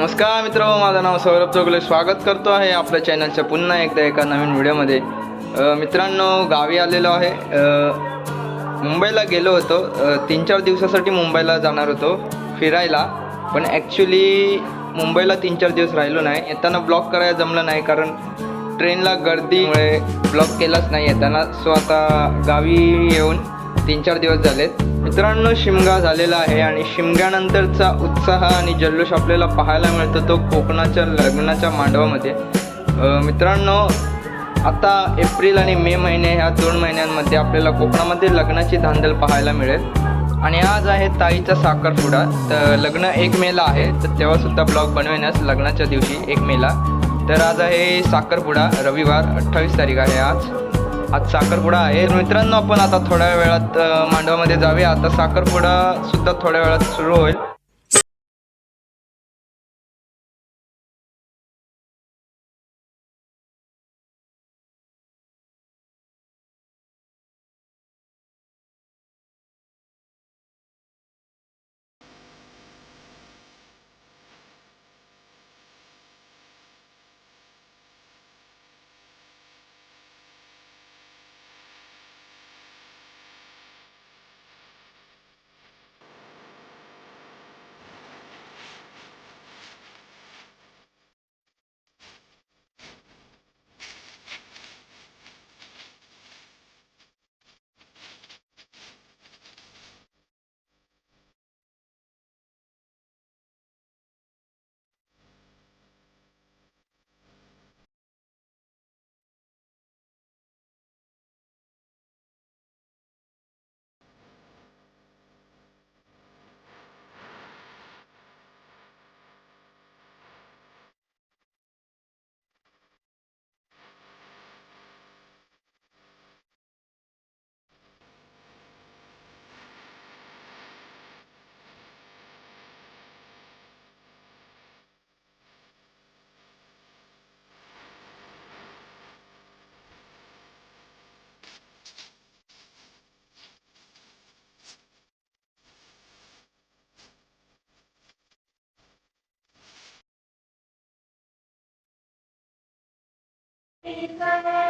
नमस्कार मित्र माझं नाव सौरभ चौगले. स्वागत करतो आहे आपल्या चॅनलच्या पुन्हा एकदा एका नवीन व्हिडिओमध्ये मित्रांनो गावी आलेलो आहे. मुंबईला गेलो होतो. तीन चार दिवसासाठी मुंबईला जाणार होतो फिरायला. पण ॲक्च्युली मुंबईला तीन चार दिवस राहिलो नाही. येताना ब्लॉक करायला जमलं नाही कारण ट्रेनला गर्दीमुळे ब्लॉक केलाच नाही येताना. सो आता गावी येऊन तीन चार दिवस झालेत. मित्रांनो शिमगा झालेला आहे आणि शिमग्यानंतरचा उत्साह आणि जल्लोष आपल्याला पाहायला मिळतो तो कोकणाच्या लग्नाच्या मांडवामध्ये. मित्रांनो आता एप्रिल आणि मे महिने ह्या दोन महिन्यांमध्ये आपल्याला कोकणामध्ये लग्नाची धांदल पाहायला मिळेल. आणि आज आहे ताईचा साखरपुडा. तर लग्न एक मेला आहे. तर तेव्हासुद्धा ब्लॉग बनवण्यास लग्नाच्या दिवशी एक मेला. तर आज आहे साखरपुडा रविवार अठ्ठावीस तारीख आहे आज. आज साखरपुडा आहे. मित्रांनो आपण आता थोड्या वेळात मांडवामध्ये जाऊया. आता साखरपुडा सुद्धा थोड्या वेळात सुरू होईल. You.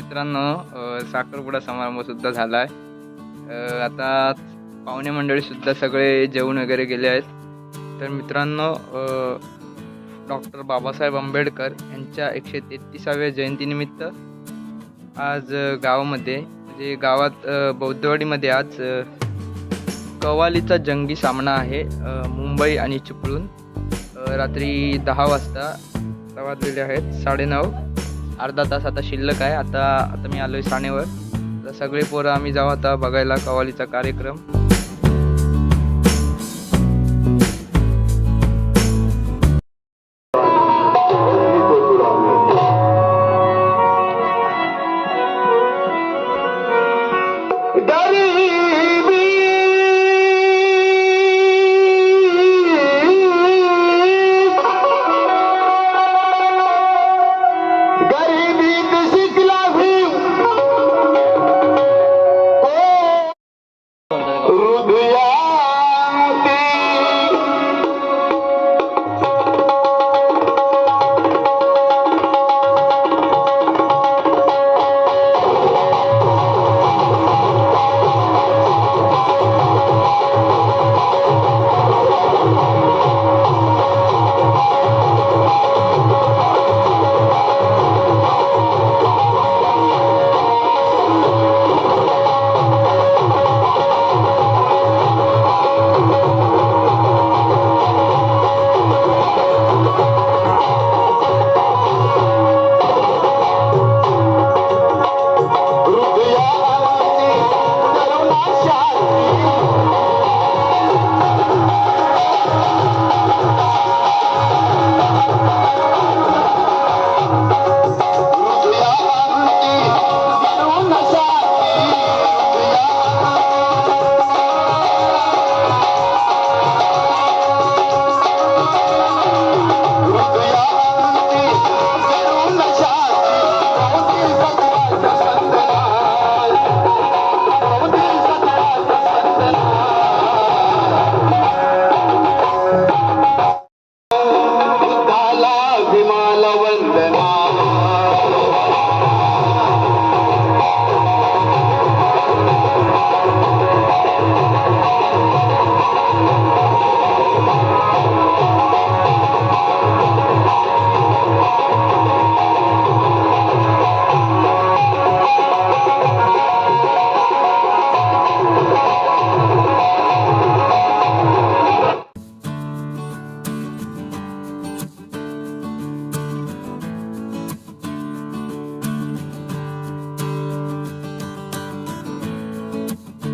मित्रांनो साखरपुडा समारंभ सुद्धा झाला आहे आता पाहुणे मंडळी सुद्धा सगळे जेवण वगैरे गेले आहेत. तर मित्रांनो डॉक्टर बाबासाहेब आंबेडकर यांच्या एकशे तेहतीसाव्या जयंतीनिमित्त आज गावामध्ये म्हणजे गावात बौद्धवाडीमध्ये आज कवालीचा जंगी सामना आहे मुंबई आणि चिपळूण. रात्री दहा वाजता वाजलेले आहेत साडेनऊ. अर्धा तास आता शिल्लक आहे. आता आता मी आलो आहे साणेवर तर सगळे पोरं आम्ही जाऊ आता बघायला कव्वालीचा कार्यक्रम.